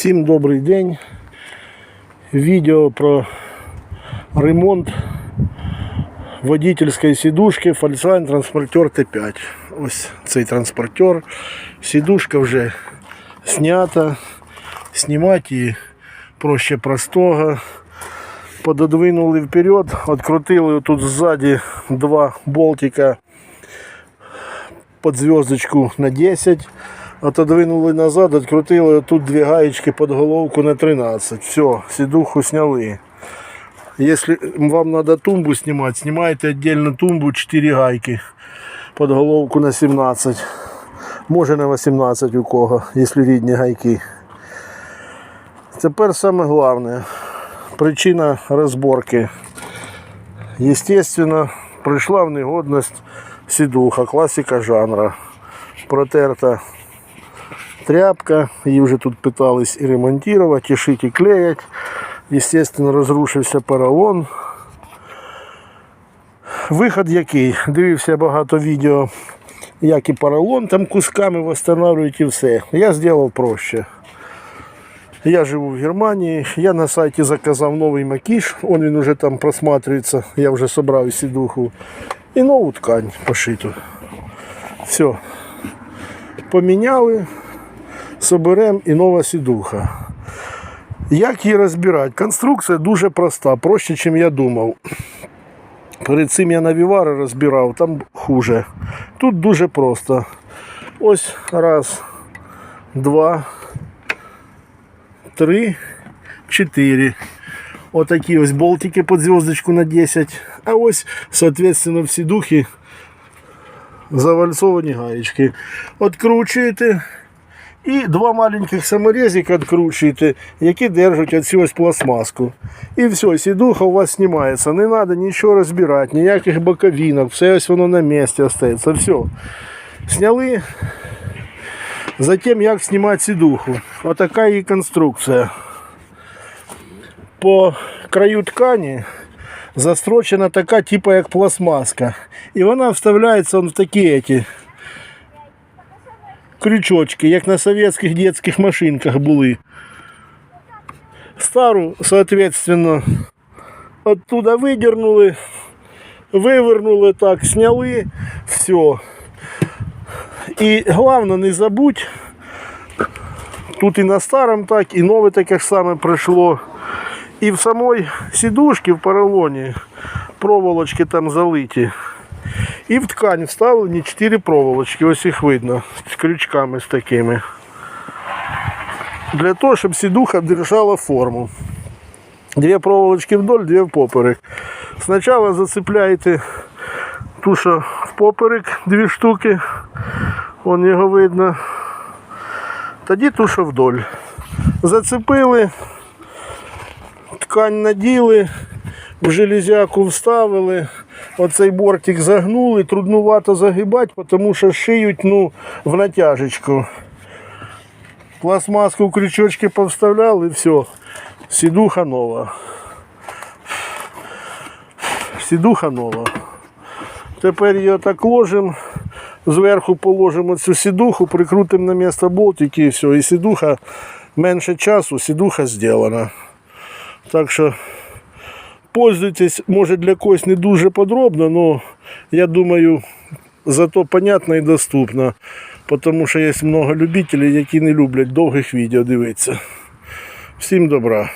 Всім добрий день. Відео про ремонт водительської сідушки Volkswagen Transporter T5. Ось цей транспортер. Сідушка вже знята. Знімати її проще простого. Пододвинули вперед, відкрутили тут ззаді два болтика под звездочку на 10. Отодвинули назад, открутили тут две гаечки под головку на 13. Все, сидуху сняли. Если вам надо тумбу снимать, снимайте отдельно тумбу 4 гайки под головку на 17. Може на 18 у кого, якщо рідні гайки. Тепер саме головне. Причина розборки. Естественно, прийшла в негодність сідуха, класика жанра. Протерта тряпка, її вже тут питались і ремонтувати, і шити, і клеять. Естественно, розрушився поролон. Виход який? Дивився багато відео, як і поролон там кусками встановлюють і все. Я зробив проще. Я живу в Германії, я на сайті заказав новий макіш, он він уже там просматривается, я вже собрав сідуху. І нову ткань пошиту. Все. Поміняли, соберемо і нова сідуха. Як її розбирати? Конструкція дуже проста, проще, ніж я думав. Перед цим я навівари розбирав, там хуже. Тут дуже просто. Ось раз, два, три, чотири. Отакі ось болтики під зв'язочку на 10. А ось, соответственно, всі духи завальцовані гаєчки. Откручуєте і два маленьких саморезика відкручуєте, які держать оцю ось пластмаску. І все, сідуха у вас знімається. Не треба нічого розбирати, ніяких боковинок, все ось воно на місці остається. Все. Сняли. Затем як знімати сідуху. Отака її конструкція. По краю ткані застрочена така, типу як пластмаска. І вона вставляється он в такі эти крючочки, як на советських детських машинках були. Стару, соответственно, оттуда видернули, вивернули так, сняли, все. І головне не забудь, тут і на старому так, і нове таке ж саме пройшло. І в самой сідушці в поролоні проволочки там залиті. І в ткань вставлені 4 проволочки, ось їх видно, з крючками з такими. Для того, щоб сідуха держала форму. Дві проволочки вдоль, дві впоперек. Спочатку зацепляєте ту, що впоперек, дві штуки. Вон його видно. Тоді ту, що вдоль. Зацепили, ткань наділи, в железяку вставили, оцей бортик загнули, труднувато загибати, тому що шиють ну, в натяжечку. Пластмаску в крючочки повставляли, все. Сідуха нова. Сідуха нова. Тепер її так ложимо, зверху положимо цю сідуху, прикрутимо на місце болтики і все. І сідуха менше часу, сідуха зроблена. Так що пользуйтесь, може для когось не дуже подробно, але я думаю, зато понятно і доступно. Тому що є багато любителів, які не люблять довгих відео дивитися. Всім добра.